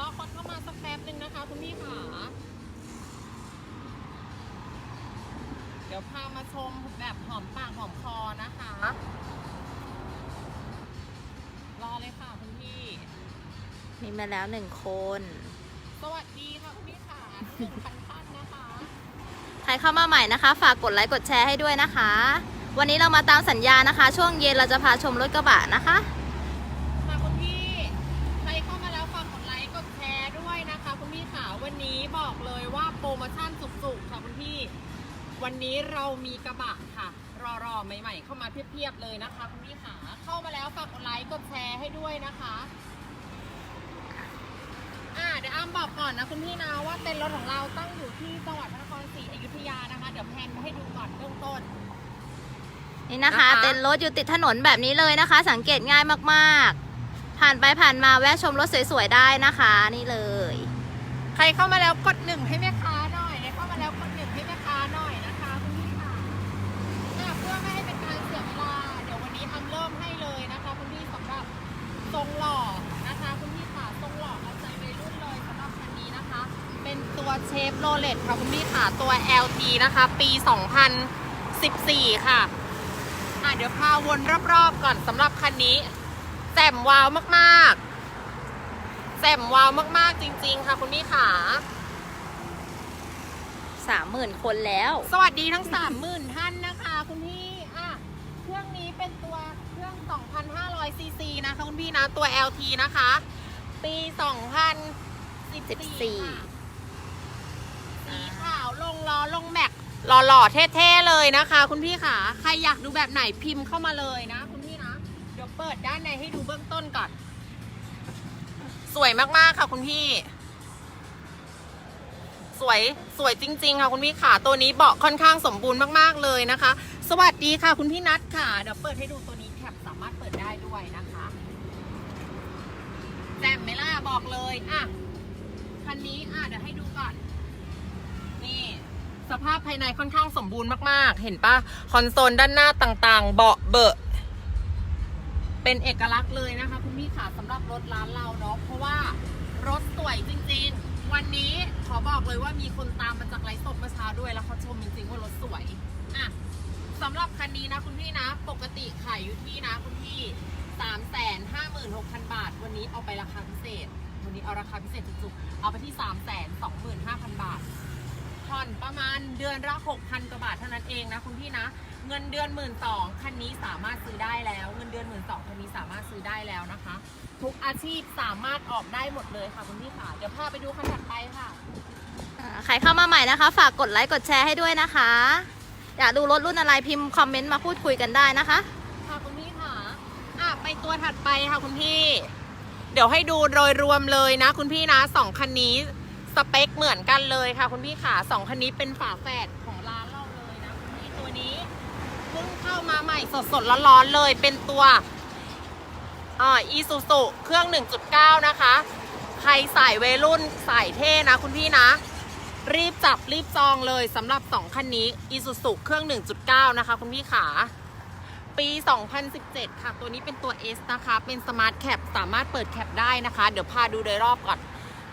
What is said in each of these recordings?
รอคนเข้ามาสักแป๊บหนึ่งนะคะ คุณพี่ขาเดี๋ยวพามาชมแบบหอมปากหอมคอนะคะ รอเลยค่ะคุณพี่ มีมาแล้วหนึ่งคน สวัสดีค่ะคุณพี่ขาหนึ่งพันท่านนะคะ ใครเข้ามาใหม่นะคะ ฝากกดไลค์กดแชร์ให้ด้วยนะคะ วันนี้เรามาตามสัญญานะคะ ช่วงเย็นเราจะพาชมรถกระบะนะคะ ค่ะคุณพี่ ใครเข้ามาแล้วฝากกดไลค์กดแชร์ด้วยนะคะ คุณพี่ขาวันนี้ บอกเลยว่าโปรโมชั่นสุกๆค่ะคุณพี่ วันนี้เรามีกระบะค่ะ รอๆใหม่ ๆ เข้ามาเพียบๆเลยนะคะคุณพี่ขาเข้ามาแล้วฝากกดไลค์กดแชร์ให้ด้วยนะคะอ่าเดี๋ยวอ้ำบอกก่อนนะคุณพี่นะว่าเต็นท์รถของเราตั้งอยู่ที่จังหวัดพระนครศรีอยุธยานะคะ เดี๋ยวแพนมาให้ดูก่อนเบื้องต้น นี่นะคะ นะคะ เต็นท์รถอยู่ติดถนนแบบนี้เลยนะคะ สังเกตง่ายมากๆ ผ่านไปผ่านมาแวะชมรถสวยๆได้นะคะ นี่เลยใค รเข้ามาแล้วกดหนึ่งให้แม่ค้าหน่อย เข้ามาแล้วกดหนึ่งให้แม่ค้าหน่อยนะคะคุณพี่ค่ะเพื่อไม่ให้เป็นการเสียเวลา เดี๋ยววันนี้ทำเริ่มให้เลยนะคะคุณพี่สำหรับทรงหล่อนะคะคุณพี่ค่ะทรงหล่อเอาใจวัยรุ่นเลยสำหรับคันนี้นะคะ เป็นตัวเชฟโรเลตค่ะคุณพี่ค่ะตัว LT นะคะ ปี 2014 ค่ะอะ เดี๋ยวพาวนรอบๆก่อนสำหรับคันนี้แจ่มว้าวมากๆ แจ่มวาวมากๆจริง ๆ ค่ะคุณพี่ขาสามหมื่นคนแล้ว สวัสดีทั้ง30,000ท่านนะคะคุณพี่อะเครื่องนี้เป็นตัวเครื่อง 2,500ซีซีนะคะคุณพี่นะตัว LT นะคะ ปี 2014ค่ะสีขาวลงล้อลงแม็กหล่อๆเท่ๆเลยนะคะ คุณพี่ขาใครอยากดูแบบไหนพิมพ์เข้ามาเลยนะ คุณพี่นะ เดี๋ยวเปิดด้านในให้ดูเบื้องต้นก่อน สวยมากๆค่ะคุณพี่ สวยสวยจริง ๆ ค่ะคุณพี่ขาตัวนี้เบาะค่อนข้างสมบูรณ์มากๆเลยนะคะ สวัสดีค่ะคุณพี่นัทค่ะเดี๋ยวเปิดให้ดูตัวนี้แคปสามารถเปิดได้ด้วยนะคะแจ่มไหมล่ะบอกเลยอะคันนี้อะเดี๋ยวให้ดูก่อน นี่สภาพภายในค่อนข้างสมบูรณ์มากๆ เห็นปะคอนโซลด้านหน้าต่างๆ เบาะเบอะ เป็นเอกลักษณ์เลยนะคะคุณพี่ขาสำหรับรถร้านเราเนาะเพราะว่ารถสวยจริงๆ วันนี้ขอบอกเลยว่ามีคนตามมาจากไลฟ์สดเมื่อเช้าด้วยแล้วเขาชมจริงๆว่ารถสวยอะสำหรับคันนี้นะคุณพี่นะ ปกติขายอยู่ที่นะคุณพี่สามแสนห้าหมื่นหกพันบาท วันนี้เอาไปราคาพิเศษ วันนี้เอาราคาพิเศษจุกๆเอาไปที่สามแสนสองหมื่นห้าพันบาท ผ่อนประมาณเดือนละ6,000กว่าบาทเท่านั้นเองนะคุณพี่นะ เงินเดือนหมื่นสองคันนี้สามารถซื้อได้แล้ว เงินเดือนหมื่นสองคันนี้สามารถซื้อได้แล้วนะคะ ทุกอาชีพสามารถออกได้หมดเลยค่ะคุณพี่ค่ะ เดี๋ยวพาไปดูคันถัดไปค่ะ อ่าใครเข้ามาใหม่นะคะ ฝากกดไลค์กดแชร์ให้ด้วยนะคะ อยากดูรถรุ่นอะไรพิมพ์คอมเมนต์มาพูดคุยกันได้นะคะ ค่ะคุณพี่ค่ะ อะไปตัวถัดไปค่ะคุณพี่ เดี๋ยวให้ดูโดยรวมเลยนะคุณพี่นะสองคันนี้ สเปคเหมือนกันเลยค่ะ คุณพี่ค่ะสองคันนี้เป็นฝาแฝดของร้านเราเลยนะคุณพี่ตัวนี้เพิ่งเข้ามาใหม่สดๆร้อนๆเลยเป็นตัวอ่าอีซูซูเครื่อง 1.9 นะคะ ใครสายเวรุ่นสายเท่นะคุณพี่นะ รีบจับรีบจองเลยสำหรับ 2 คันนี้ Isuzu เครื่อง 1.9 นะคะ คุณพี่ขาปี 2017 ค่ะ ตัวนี้เป็นตัว S นะคะ เป็น Smart Cap สามารถเปิดแคปได้นะคะ เดี๋ยวพาดูโดยรอบก่อน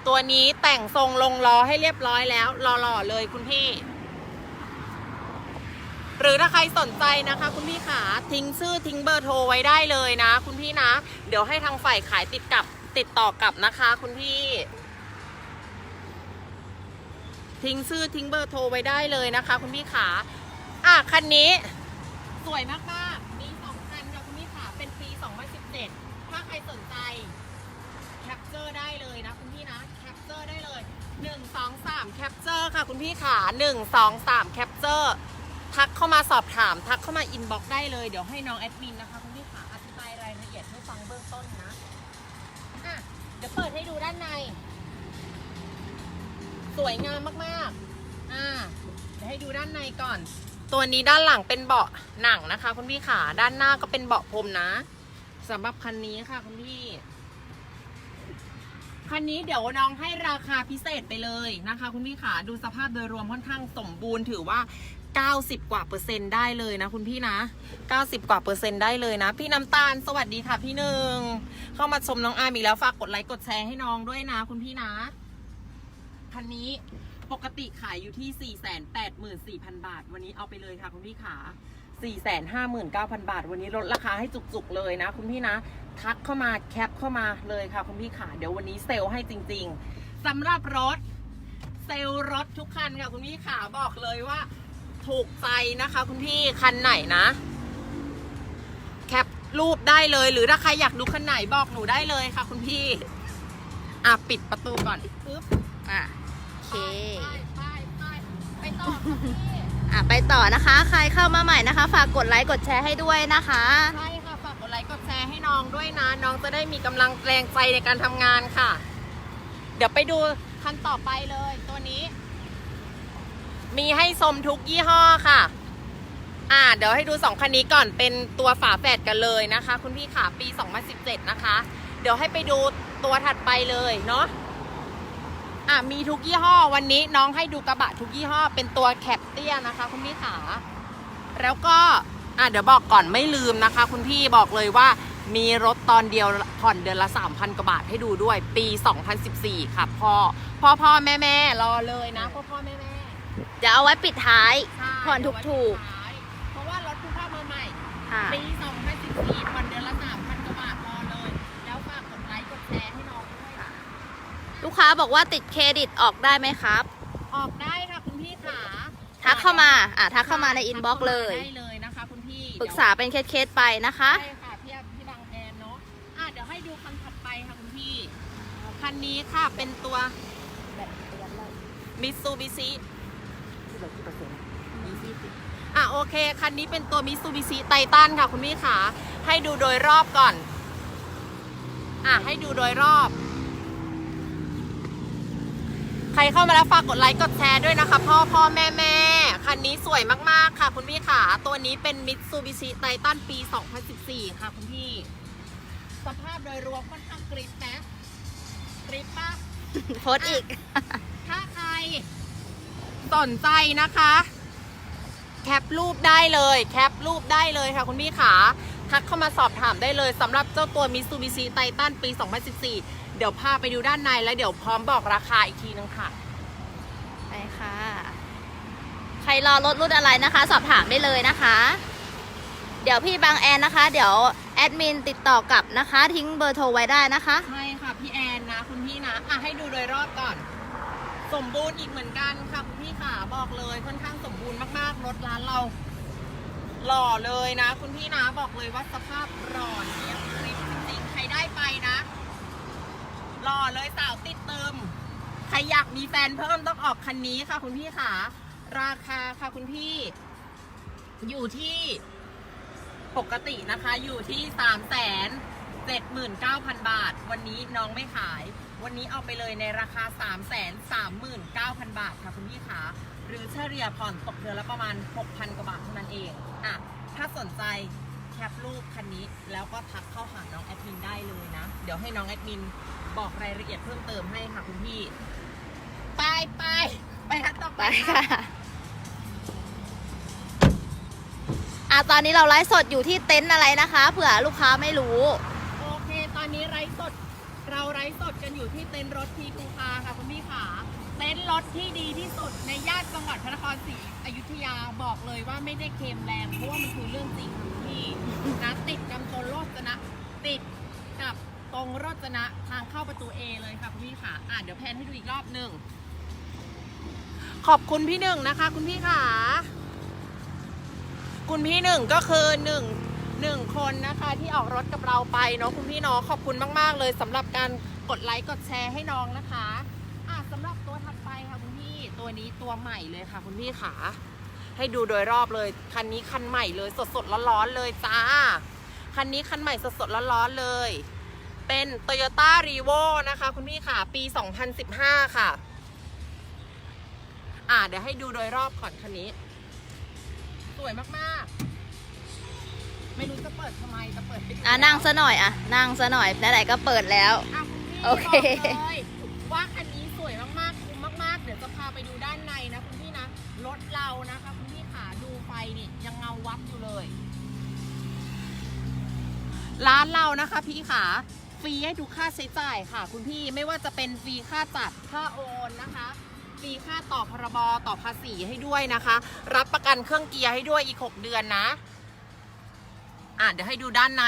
ตัวนี้แต่งทรงลงล้อให้เรียบร้อยแล้วหล่อๆเลยคุณพี่ หรือถ้าใครสนใจนะคะ คุณพี่ขาทิ้งชื่อทิ้งเบอร์โทรไว้ได้เลยนะ คุณพี่นะ เดี๋ยวให้ทางฝ่ายขายติดกับติดต่อกลับนะคะ คุณพี่ ทิ้งชื่อทิ้งเบอร์โทรไว้ได้เลยนะคะ คุณพี่ขาอะคันนี้ สวยมากๆมีสองคันค่ะคุณพี่ขาเป็นปี2017ถ้าใครสนใจแคปเจอร์ได้เลยนะคุณ 1 2 3แคปเจอร์ค่ะคุณพี่ขา1 2 3แคปเจอร์ทักเข้ามาสอบถาม ทักเข้ามาอินบ็อกซ์ได้เลย เดี๋ยวให้น้องแอดมินนะคะคุณพี่ขาอธิบายรายละเอียดให้ฟังเบื้องต้นนะอะเดี๋ยวเปิดให้ดูด้านใน สวยงามมากๆอ่าเดี๋ยวให้ดูด้านในก่อน ตัวนี้ด้านหลังเป็นเบาะหนังนะคะ คุณพี่ขาด้านหน้าก็เป็นเบาะพรมนะสำหรับคันนี้ค่ะคุณพี่ คันนี้เดี๋ยวน้องให้ราคาพิเศษไปเลยนะคะ คุณพี่ขาดูสภาพโดยรวมค่อนข้างสมบูรณ์ถือว่า 90 กว่าเปอร์เซ็นต์ได้เลยนะคุณพี่นะ 90 กว่าเปอร์เซ็นต์ได้เลยนะ พี่น้ำตาลสวัสดีค่ะพี่หนึ่งเข้ามาชมน้องอาร์มอีกแล้วฝากกดไลค์กดแชร์ให้น้องด้วยนะ คุณพี่นะคันนี้ปกติขายอยู่ที่ 484,000 บาท วันนี้เอาไปเลยค่ะคุณพี่ขา459,000 บาท วันนี้ลดราคาให้จุกๆเลยนะ คุณพี่นะ ทักเข้ามาแคปเข้ามาเลยค่ะคุณพี่ขาเดี๋ยววันนี้เซลล์ให้จริง ๆสำหรับรถเซลล์รถทุกคันค่ะคุณพี่ขาบอกเลยว่า ถูกใจนะคะ คุณพี่คันไหนนะ แคปรูปได้เลย หรือถ้าใครอยากดูคันไหนบอกหนูได้เลยค่ะ คุณพี่ อะปิดประตูก่อนปึ๊บอะโอเคไปไปไปต่อค่ะพี่อะไปต่อนะคะ ใครเข้ามาใหม่นะคะ ฝากกดไลค์กดแชร์ให้ด้วยนะคะ ใช่ น้องด้วยนะ น้องจะได้มีกำลังแรงใจในการทำงานค่ะ เดี๋ยวไปดูคันต่อไปเลย ตัวนี้ มีให้ชมทุกยี่ห้อค่ะ อ่า เดี๋ยวให้ดูสองคันนี้ก่อนเป็นตัวฝาแฝดกันเลยนะคะ คุณพี่ขาปี 2017 นะคะ เดี๋ยวให้ไปดูตัวถัดไปเลยเนาะอะมีทุกยี่ห้อวันนี้น้องให้ดูกระบะทุกยี่ห้อ เป็นตัวแคปเตี้ยนะคะ คุณพี่ขา แล้วก็อะเดี๋ยวบอกก่อนไม่ลืมนะคะ คุณพี่บอกเลยว่า มีรถตอนเดียวผ่อนเดือนละ 3,000 กว่าบาทให้ดูด้วย ปี 2014 ค่ะพ่อพ่อพ่อแม่แม่รอเลยนะพ่อพ่อแม่แม่เดี๋ยวเอาไว้ปิดท้าย ใช่ผ่อนถูกเพราะว่ารถคุณพ่อมาใหม่ค่ะ ปี 2014ผ่อนเดือนละ 3,000 กว่าบาทพอเลย แล้วฝากกดไลค์กดแชร์ให้น้องด้วยค่ะ ลูกค้าบอกว่าติดเครดิตออกได้ไหมครับ ออกได้ค่ะคุณพี่ขาทักเข้ามา อะทักเข้ามาในอินบ็อกซ์เลย ได้เลยนะคะคุณพี่ปรึกษาเป็นเคสๆไปนะคะ ใช่ค่ะพี่พี่บางแอนเนาะอะเดี๋ยวให้ดูคันถัดไปค่ะคุณพี่ คันนี้ค่ะเป็นตัวมิตซูบิชิอะโอเค คันนี้เป็นตัวมิตซูบิชิไททันค่ะคุณพี่ขาให้ดูโดยรอบก่อน อะให้ดูโดยรอบ ใครเข้ามาแล้วฝากกดไลค์กดแชร์ด้วยนะคะ พ่อพ่อแม่แม่คันนี้สวยมากๆค่ะ คุณพี่ขาตัวนี้เป็นมิตซูบิชิไททันปี 2014 ค่ะคุณพี่ สภาพโดยรวมค่อนข้างกริบนะ กริบปะโพสต์อีก ถ้าใครสนใจนะคะ แคปรูปได้เลย แคปรูปได้เลยค่ะคุณพี่ขา ทักเข้ามาสอบถามได้เลยสำหรับเจ้าตัว Mitsubishi Titan ปี 2014 เดี๋ยวพาไปดูด้านในแล้วเดี๋ยวพร้อมบอกราคาอีกทีนึงค่ะ ไปค่ะ ใครรอรถรุ่นอะไรนะคะ สอบถามได้เลยนะคะ เดี๋ยวพี่บางแอนนะคะ เดี๋ยวแอดมินติดต่อกลับนะคะ ทิ้งเบอร์โทรไว้ได้นะคะ ใช่ ให้ดูโดยรอบก่อน สมบูรณ์อีกเหมือนกันค่ะคุณพี่ขาบอกเลยค่อนข้างสมบูรณ์มากๆ รถร้านเรา หล่อเลยนะ คุณพี่นะบอกเลยว่าสภาพหล่อเนี้ยคลิปจริงๆใครได้ไปนะ หล่อเลยสาวติดเติม ใครอยากมีแฟนเพิ่มต้องออกคันนี้ค่ะ คุณพี่ขาราคาค่ะคุณพี่ อยู่ที่ปกตินะคะอยู่ที่สามแสน เจ็ดหมื่นเก้าพันบาท วันนี้น้องไม่ขาย วันนี้เอาไปเลยในราคา3ามแสนสามหมื่นเก้าพันบาทค่ะคุณพี่ขาหรือเฉลี่ยผ่อนตกเดือนละประมาณ 6,000 กว่าบาทเท่านั้นเองอะถ้าสนใจแคปรูปคันนี้ แล้วก็ทักเข้าหาน้องแอดมินได้เลยนะ เดี๋ยวให้น้องแอดมินบอกรายละเอียดเพิ่มเติมให้ค่ะคุณพี่ ไปไปไปคันต่อไปไปค่ะอะตอนนี้เราไลฟ์สดอยู่ที่เต็นท์อะไรนะคะ เผื่อลูกค้าไม่รู้ โอเค ตอนนี้ไร้สด เราไร้สดกันอยู่ที่เต็นท์รถทีคูคาค่ะคุณพี่ขาเต็นท์รถที่ดีที่สุดในย่านจังหวัดพระนครศรีอยุธยาบอกเลยว่าไม่ได้เค็มแรงเพราะว่ามันคือเรื่องจริงค่ะคุณพี่นะติดกับตรงโรจนะ ติดกับตรงโรจนะทางเข้าประตู A เลยค่ะคุณพี่ขาอะเดี๋ยวแพนให้ดูอีกรอบหนึ่งขอบคุณพี่หนึ่งนะคะ คุณพี่ขาคุณพี่หนึ่งก็คือหนึ่ง หนึ่งคนนะคะที่ออกรถกับเราไปเนาะคุณพี่เนาะขอบคุณมาก ๆ เลยสำหรับการกดไลค์กดแชร์ให้น้องนะคะอะสำหรับตัวถัดไปค่ะคุณพี่ตัวนี้ตัวใหม่เลยค่ะคุณพี่ขาให้ดูโดยรอบเลยคันนี้คันใหม่เลยสดสดร้อนๆเลยจ้าคันนี้คันใหม่สดสดร้อนๆเลย เป็น Toyota r e v o นะคะ คุณพี่ค่ะ ปี 2015 ค่ะ อะเดี๋ยวให้ดูโดยรอบก่อนคันนี้ สวยมากๆ ไม่รู้จะเปิดทำไมจะเปิดไปดูอะนั่งซะหน่อยอะนั่งซะหน่อยไหนๆก็เปิดแล้วอะคุณพี่โอเค บอกเลยว่าคันนี้สวยมากๆคุ้มมากๆ เดี๋ยวจะพาไปดูด้านในนะคุณพี่นะรถเรานะคะคุณพี่ขานี่ยังเงาวับอยู่เลย ร้านเรานะคะพี่ขาฟรีให้ทุกค่าใช้จ่ายค่ะ คุณพี่ไม่ว่าจะเป็นฟรีค่าจัดค่าโอนนะคะฟรีค่าต่อพรบต่อภาษีให้ด้วยนะคะ รับประกันเครื่องเกียร์ให้ด้วยอีก 6 เดือนนะ อะเดี๋ยวให้ดูด้านใน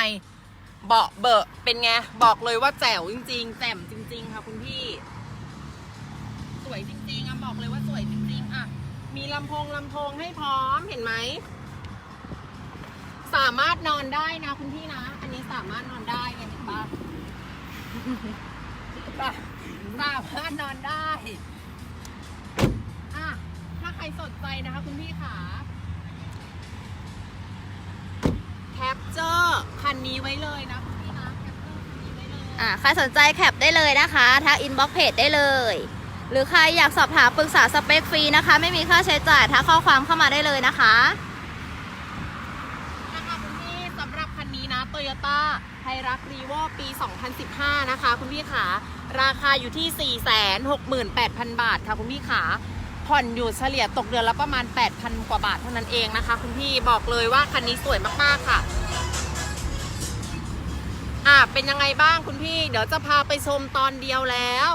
เบาะเบอะเป็นไง บอกเลยว่าแจ๋วจริง ๆแจ่มจริง ๆ ค่ะคุณพี่ สวยจริงๆอะบอกเลยว่าสวยจริงๆอะมีลำโพงลำโพงให้พร้อมเห็นไหม สามารถนอนได้นะคุณพี่นะ อันนี้สามารถนอนได้เห็นปะปะสามารถนอนได้ อะ ถ้าใครสนใจนะคะคุณพี่ขา เจอร์คันนี้ไว้เลยนะคุณพี่นะแคปเจอร์คันนี้ไว้เลย อ่าใครสนใจแคปได้เลยนะคะทักอินบ็อกเพจได้เลย หรือใครอยากสอบถามปรึกษาสเปคฟรีนะคะ ไม่มีค่าใช้จ่ายทักข้อความเข้ามาได้เลยนะคะ นะคะคุณพี่สำหรับคันนี้นะ Toyota ไฮรักรีโวปี 2015 นะคะ คุณพี่ขาราคาอยู่ที่ 468,000 บาทค่ะคุณพี่ขา ผ่อนอยู่เฉลี่ยตกเดือนละประมาณ 8,000 กว่าบาทเท่านั้นเองนะคะ คุณพี่บอกเลยว่าคันนี้สวยมากๆค่ะ อะเป็นยังไงบ้างคุณพี่ เดี๋ยวจะพาไปชมตอนเดียวแล้ว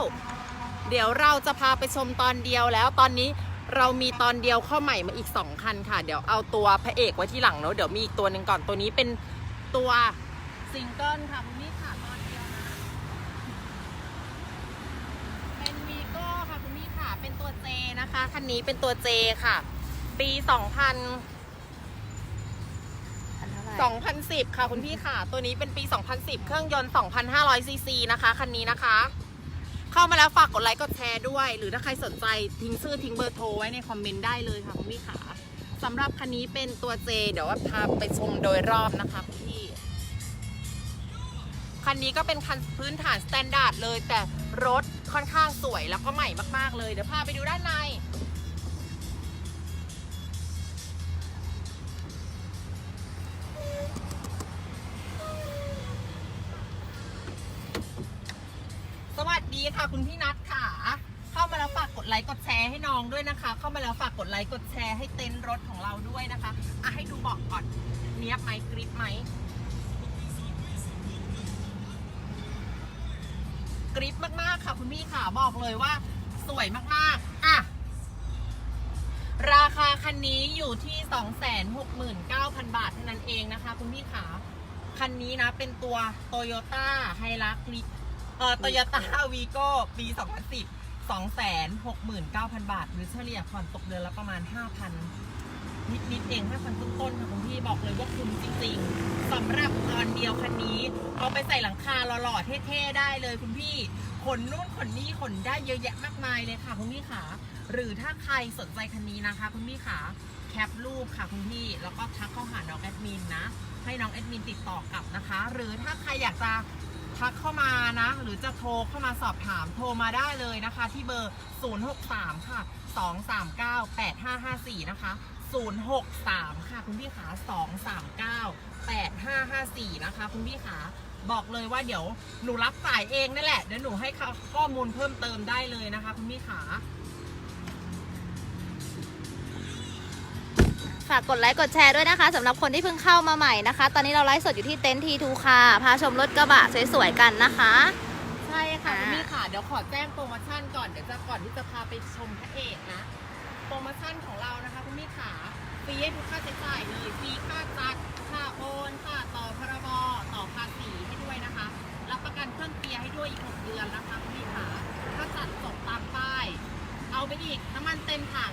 เดี๋ยวเราจะพาไปชมตอนเดียวแล้ว ตอนนี้เรามีตอนเดียวเข้าใหม่มาอีก 2 คันค่ะ เดี๋ยวเอาตัวพระเอกไว้ที่หลังเนาะเดี๋ยวมีอีกตัวหนึ่งก่อนตัวนี้เป็นตัวซิงเกิลค่ะคุณพี่ค่ะตอนเดียวนะ เป็นวีโก้ค่ะคุณพี่ค่ะ เป็นตัวเจ นะคะคันนี้เป็นตัวเจค่ะ ปี 2000 2010 ค่ะคุณพี่ค่ะ ตัวนี้เป็นปี 2010 เครื่องยนต์ 2,500 ซีซีนะคะคันนี้นะคะ เข้ามาแล้วฝากกดไลค์กดแชร์ด้วย หรือถ้าใครสนใจทิ้งชื่อทิ้งเบอร์โทรไว้ในคอมเมนต์ได้เลยค่ะคุณพี่ขาสำหรับคันนี้เป็นตัวเจเดี๋ยวว่าพาไปชมโดยรอบนะคะคุณพี่คันนี้ก็เป็นคันพื้นฐานสแตนดาร์ดเลยแต่รถ ค่อนข้างสวยแล้วก็ใหม่มากๆเลย เดี๋ยวพาไปดูด้านใน สวัสดีค่ะคุณพี่นัทค่ะ เข้ามาแล้วฝากกดไลค์กดแชร์ให้น้องด้วยนะคะ เข้ามาแล้วฝากกดไลค์กดแชร์ให้เต็นท์รถของเราด้วยนะคะอะให้ดูเบอกก่อนเนี้ยบไหมกริปไหมกริปมากๆ ค่ะคุณพี่ค่ะบอกเลยว่าสวยมากๆ อะ ราคาคันนี้อยู่ที่ 269,000 บาทเท่านั้นเองนะคะ คุณพี่ขาคันนี้นะเป็นตัว Toyota h i l u x เอ่อโตโยต้าวีโก้ปี 2010 269,000 บาท หรือเฉลี่ยผ่อนตกเดือนละประมาณ 5,000นิดนิดๆเอง 5,000 ต้นๆค่ะคุณพี่บอกเลยว่าคุ้มจริงๆสำหรับตอนเดียวคันนี้ เอาไปใส่หลังคาหล่อๆเท่ๆได้เลยคุณพี่ ขนนู่นขนนี่ขนได้เยอะแยะมากมายเลยค่ะคุณพี่ขาหรือถ้าใครสนใจคันนี้นะคะ คุณพี่ขาแคปรูปค่ะคุณพี่แล้วก็ทักเข้าหาน้องแอดมินนะ ให้น้องแอดมินติดต่อกลับนะคะ หรือถ้าใครอยากจะทักเข้ามานะ หรือจะโทรเข้ามาสอบถามโทรมาได้เลยนะคะ ที่เบอร์ 063 ค่ะ 239 8554 นะคะ 063 ค่ะ คุณพี่ขา239 8554 นะคะ คุณพี่ขา บอกเลยว่าเดี๋ยวหนูรับสายเองนั่นแหละ เดี๋ยวหนูให้ข้อมูลเพิ่มเติมได้เลยนะคะ คุณพี่ขาฝากกดไลค์กดแชร์ด้วยนะคะสำหรับคนที่เพิ่งเข้ามาใหม่นะคะ ตอนนี้เราไลฟ์สดอยู่ที่เต็นท์ทีทูค่ะพาชมรถกระบะสวยๆกันนะคะ ใช่ค่ะอ่าคุณพี่ค่ะเดี๋ยวขอแจ้งโปรโมชั่นก่อนเดี๋ยวจะก่อนที่จะพาไปชมพระเอกนะ โปรโมชั่นของเรานะคะคุณพี่ขาฟรีให้ทุกค่าใช้จ่ายเลยฟรีค่าจัดค่าโอนค่าต่อพรบ ต่อภาษีให้ด้วยนะคะ รับประกันเครื่องเกียร์ให้ด้วยอีก 6 เดือนนะคะคุณพี่ขาถ้าจัดส่งตามป้าย เอาไปอีกน้ำมันเต็มถัง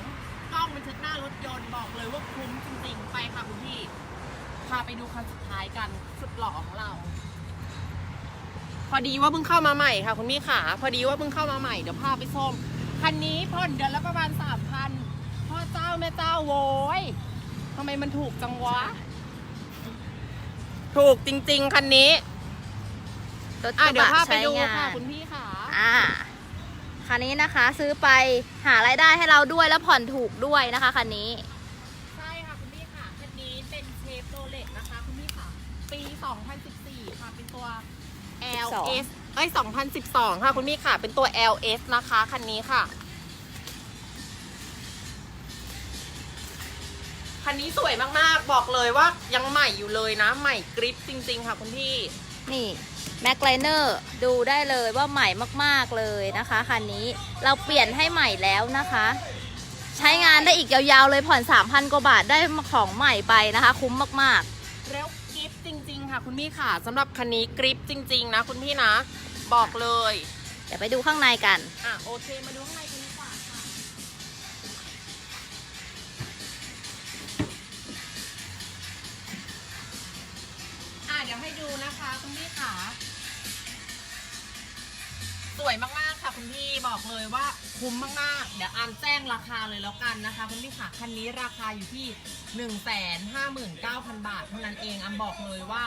กล้องบันทึกหน้ารถยนต์บอกเลยว่าคุ้มจริงๆ ไปค่ะคุณพี่ พาไปดูคันสุดท้ายกันสุดหล่อของเรา พอดีว่าเพิ่งเข้ามาใหม่ค่ะคุณพี่ขาพอดีว่าเพิ่งเข้ามาใหม่เดี๋ยวพาไปชมคันนี้ผ่อนเดือนละประมาณสามพันพ่อเจ้าแม่เจ้าโว้ยทำไมมันถูกจังวะ ถูกจริง ๆ คันนี้ รถกอะระเดี๋ยวบะพาไปใช้ดูงาค่ะนคุณพี่ขาอ่าคันนี้นะคะ ซื้อไปหารายได้ให้เราด้วยแล้วผ่อนถูกด้วยนะคะคันนี้ ใช่ค่ะคุณพี่ค่ะคันนี้เป็นเชฟโรเลตนะคะคุณพี่ค่ะ ปี 2014 ค่ะ เป็นตัว LS เอ้ย 2012 ค่ะ คุณพี่ค่ะ เป็นตัว LS นะคะ คันนี้ค่ะ คันคันนี้สวยมากๆ บอกเลยว่ายังใหม่อยู่เลยนะ ใหม่กริปจริงๆค่ะคุณพี่ นี่แม็กไลเนอร์ดูได้เลยว่าใหม่มากๆเลยนะคะคันนี้เราเปลี่ยนให้ใหม่แล้วนะคะ ใช้งานได้อีกยาวๆเลยผ่อน 3,000 กว่าบาทได้ของใหม่ไปนะคะ คุ้มมากแล้วกริปจริง ๆ ค่ะ คุณพี่ค่ะสำหรับคันนี้กริปจริง ๆ นะ คุณพี่นะ บอกเลยๆเดี๋ยวไปดูข้างในกันอะโอเคมาดูข้างใน ดี๋ยวให้ดูนะคะคุณพี่ขาสวยมากๆค่ะคุณพี่บอกเลยว่าคุ้มมากๆ เดี๋ยวอามแจ้งราคาเลยแล้วกันนะคะ คุณพี่ขาคันนี้ราคาอยู่ที่ 1 5 9 0 0 0 บาท เท่านั้นเองอามบอกเลยว่า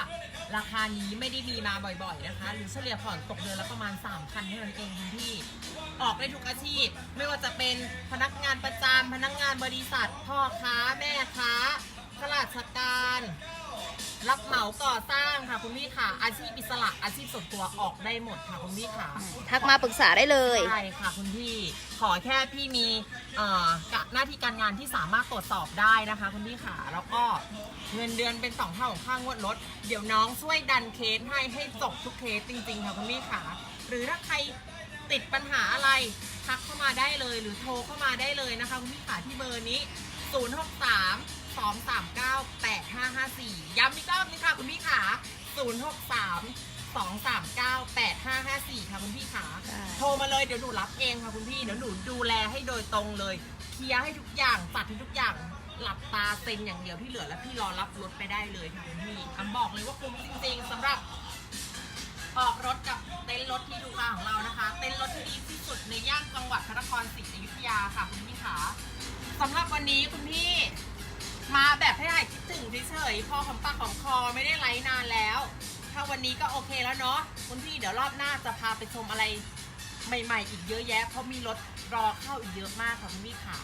ราคานี้ไม่ได้มีมาบ่อยๆนะคะ หรือเฉลี่ยผ่อนตกเดือนละประมาณ3,000เท่านั้นเองคุณพี่ ออกได้ทุกอาชีพ ไม่ว่าจะเป็นพนักงานประจำพนักงานบริษัทพ่อค้าแม่ค้าข้าราชการ รับเหมาก่อสร้างค่ะคุณพี่ค่ะ อาชีพอิสระอาชีพส่วนตัวออกได้หมดค่ะคุณพี่ค่ะทักมาปรึกษาได้เลย ใช่ค่ะคุณพี่ขอแค่พี่มีเอ่อกะหน้าที่การงานที่สามารถตรวจสอบได้นะคะ คุณพี่ค่ะแล้วก็เงินเดือนเป็นสองเท่าของค่างวดรถเดี๋ยวน้องช่วยดันเคสให้ให้จบทุกเคสจริงๆค่ะคุณพี่ค่ะ หรือถ้าใครติดปัญหาอะไรทักเข้ามาได้เลย หรือโทรเข้ามาได้เลยนะคะคุณพี่ค่ะที่เบอร์นี้ 063 239 8554 ย้ำอีกรอบนึงค่ะคุณพี่ค่ะ063 239 8554 ค่ะคุณพี่ค่ะได้ โทรมาเลยเดี๋ยวหนูรับเองค่ะคุณพี่เดี๋ยวหนูดูแลให้โดยตรงเลย เคลียร์ให้ทุกอย่างจัดให้ทุกอย่างหลับตาเซ็นอย่างเดียวที่เหลือแล้วพี่รอรับรถไปได้เลยค่ะคุณพี่อำบอกเลยว่าคุ้มจริงๆสำหรับ ออกรถกับเต็นท์รถที่ดูคาของเรานะคะ เต็นท์รถที่ดีที่สุดในย่านจังหวัดพระนครศรีอยุธยาค่ะคุณพี่ขาสำหรับวันนี้คุณพี่ มาแบบให้หายคิดถึงเฉยๆพอของปากของคอไม่ได้ไลฟ์นานแล้ว ถ้าวันนี้ก็โอเคแล้วเนาะคุณพี่เดี๋ยวรอบหน้าจะพาไปชมอะไรใหม่ ๆ อีกเยอะแยะ เพราะมีรถรอเข้าอีกเยอะมากค่ะคุณพี่ขา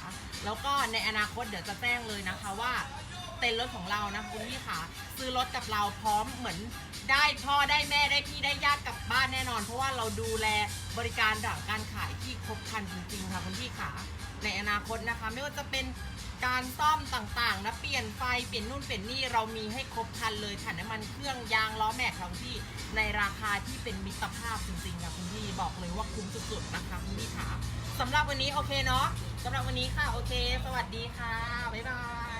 แล้วก็ในอนาคตเดี๋ยวจะแจ้งเลยนะคะว่าเต็นท์รถของเรานะคุณพี่ขาซื้อรถกับเราพร้อมเหมือนได้พ่อได้แม่ได้พี่ได้ญาติกลับบ้านแน่นอน เพราะว่าเราดูแลบริการหลังการขายที่ครบครันจริงๆค่ะคุณพี่ขาในอนาคตนะคะ ไม่ว่าจะเป็น การซ่อมต่างๆนะเปลี่ยนไฟเปลี่ยนนู่นเปลี่ยนนี่เรามีให้ครบครันเลยถ่านน้ำมันเครื่องยางล้อแม็กของพี่ในราคาที่เป็นมิตรภาพจริงๆค่ะคุณพี่บอกเลยว่าคุ้มสุดๆนะคะคุณพี่ขาสำหรับวันนี้โอเคเนาะสำหรับวันนี้ค่ะโอเค สวัสดีค่ะบ๊ายบาย